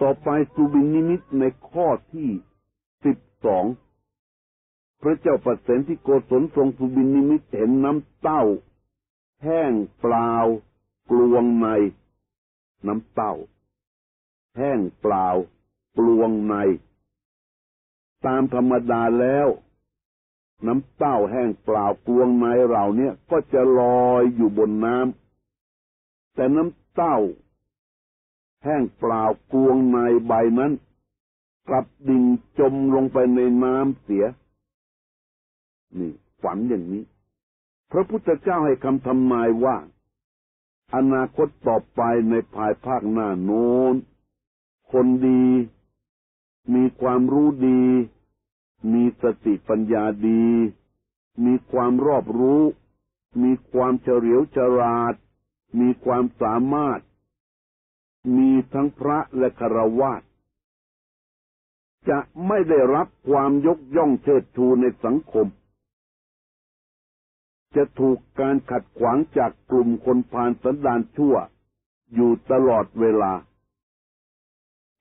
ต่อไปสุบินนิมิตในข้อที่สิบสองพระเจ้าปเสนที่โกศลทรงสุบินนิมิตเห็นน้ำเต้า แห้งเปล่า กลวงใน น้ำเต้า แห้งเปล่า กลวงใน ตามธรรมดาแล้ว น้ำเต้าแห้งเปล่ากลวงในเราเนี่ยก็จะลอยอยู่บนน้ำแต่น้ำเต้า แห้งเปล่ากวงในใบนั้น กลับดิ่งจมลงไปในน้ำเสีย นี่ ฝันอย่างนี้ พระพุทธเจ้าให้คำทำนายว่า อนาคตต่อไปในภายภาคหน้าโน้น คนดี มีความรู้ดี มีสติปัญญาดี มีความรอบรู้ มีความเฉลียวฉลาด มีความสามารถ มีทั้งพระและคารวาสจะไม่ได้รับความยกย่องเชิดชูในสังคม จะถูกการขัดขวางจากกลุ่มคนพาลสันดานชั่ว อยู่ตลอดเวลา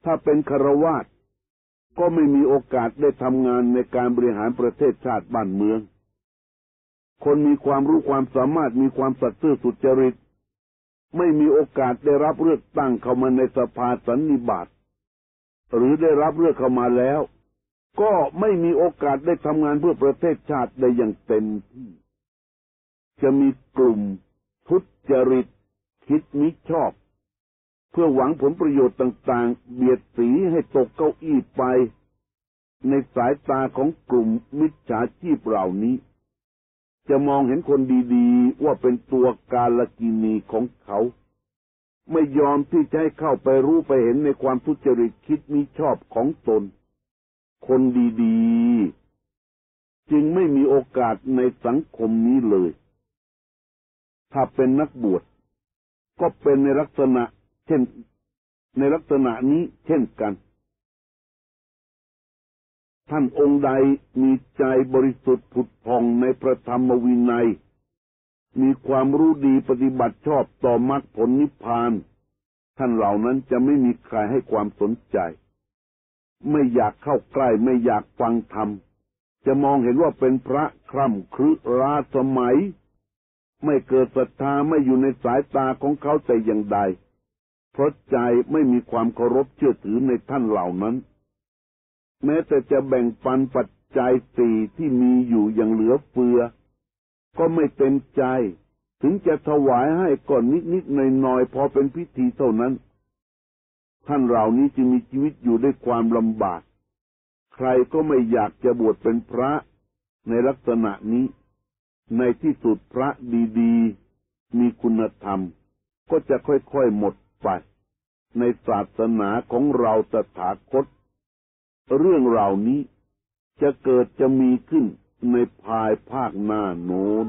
ถ้าเป็นคารวาสก็ไม่มีโอกาสได้ทำงานในการบริหารประเทศชาติบ้านเมือง คนมีความรู้ความสามารถมีความสัตย์ซื่อสุจริต ไม่มีโอกาสได้รับเลือกตั้งเข้ามาในสภาสันนิบาตหรือได้รับเลือกเข้ามาแล้ว ก็ไม่มีโอกาสได้ทำงานเพื่อประเทศชาติได้อย่างเต็มที่ จะมีกลุ่ม ทุจริต คิดมิชอบ เพื่อหวังผลประโยชน์ต่างๆ เบียดสีให้ตกเก้าอี้ไป ในสายตาของกลุ่มมิจฉาชีพเหล่านี้ จะมองเห็นคนดีๆ ว่าเป็นตัวการลกินีของเขา ไม่ยอมที่จะให้เข้าไปรู้ไปเห็นในความทุจริตคิดมิชอบของตน คนดีๆ จึงไม่มีโอกาสในสังคมนี้เลย ถ้าเป็นนักบวชก็เป็นในลักษณะ เช่น ในลักษณะนี้เช่นกัน ท่านองค์ใดมีใจบริสุทธิ์ผุดพองในพระธรรมวินัย มีความรู้ดีปฏิบัติชอบต่อมรรคผลนิพพาน ท่านเหล่านั้นจะไม่มีใครให้ความสนใจ ไม่อยากเข้าใกล้ไม่อยากฟังธรรม จะมองเห็นว่าเป็นพระคร่ำครึราสมัย ไม่เกิดศรัทธาไม่อยู่ในสายตาของเขาแต่อย่างใด เพราะใจไม่มีความเคารพเชื่อถือในท่านเหล่านั้น แม้แต่จะแบ่งปันปัจจัยสี่ที่มีอยู่อย่างเหลือเฟือ ก็ไม่เต็มใจ ถึงจะถวายให้ก่อนนิดๆหน่อยๆพอเป็นพิธีเท่านั้น ท่านเหล่านี้จึงมีชีวิตอยู่ด้วยความลำบาก ใครก็ไม่อยากจะบวชเป็นพระในลักษณะนี้ ในที่สุดพระดีๆ มีคุณธรรม ก็จะค่อยๆหมดไป ในศาสนาของเราตถาคต เรื่องเหล่านี้จะเกิดจะมีขึ้นในภายภาคหน้าโน้น